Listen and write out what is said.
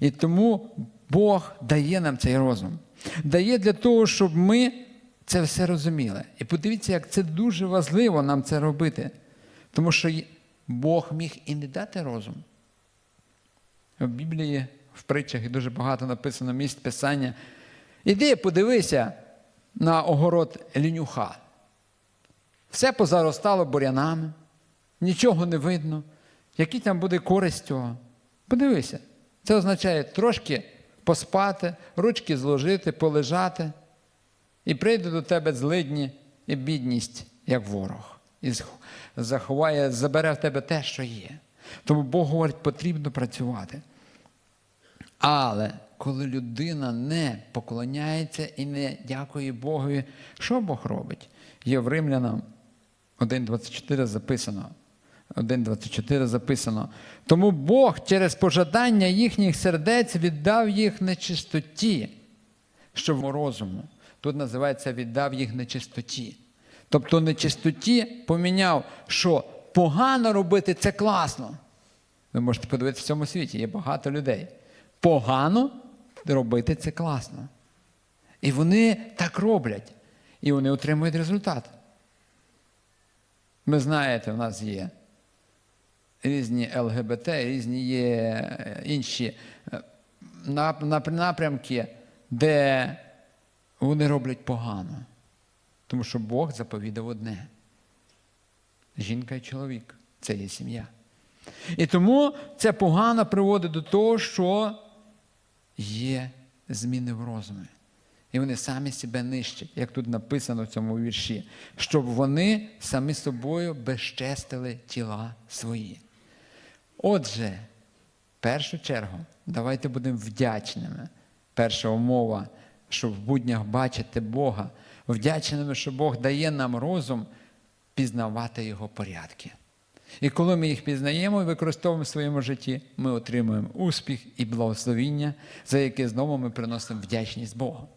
І тому Бог дає нам цей розум. Дає для того, щоб ми це все розуміли. І подивіться, як це дуже важливо нам це робити. Тому що Бог міг і не дати розум. В Біблії, в притчах і дуже багато написано місць Писання. Іди, подивися на огород лінюха. Все позаростало бурянами, нічого не видно. Який там буде користь цього? Подивися. Це означає трошки поспати, ручки зложити, полежати, і прийде до тебе злидні і бідність, як ворог, і заховає, забере в тебе те, що є. Тому Бог говорить, потрібно працювати. Але коли людина не поклоняється і не дякує Богові, що Бог робить? Є в Римлянам 1.24 записано. 1.24 записано. Тому Бог через пожадання їхніх сердець віддав їх нечистоті, щоб розуму. Тут називається віддав їх нечистоті. Тобто нечистоті поміняв, що погано робити це класно. Ви можете подивитися в цьому світі, є багато людей. Погано робити це класно. І вони так роблять. І вони отримують результат. Ви знаєте, в нас є різні ЛГБТ, різні є е, інші е, нап- нап- напрямки, де вони роблять погано. Тому що Бог заповідав одне. Жінка і чоловік це є сім'я. І тому це погано приводить до того, що є зміни в розумі. І вони самі себе нищать, як тут написано в цьому вірші, щоб вони самі собою безчестили тіла свої. Отже, в першу чергу, давайте будемо вдячними. Перша умова, щоб в буднях бачити Бога, вдячними, що Бог дає нам розум пізнавати Його порядки. І коли ми їх пізнаємо і використовуємо в своєму житті, ми отримуємо успіх і благословіння, за яке знову ми приносимо вдячність Богу.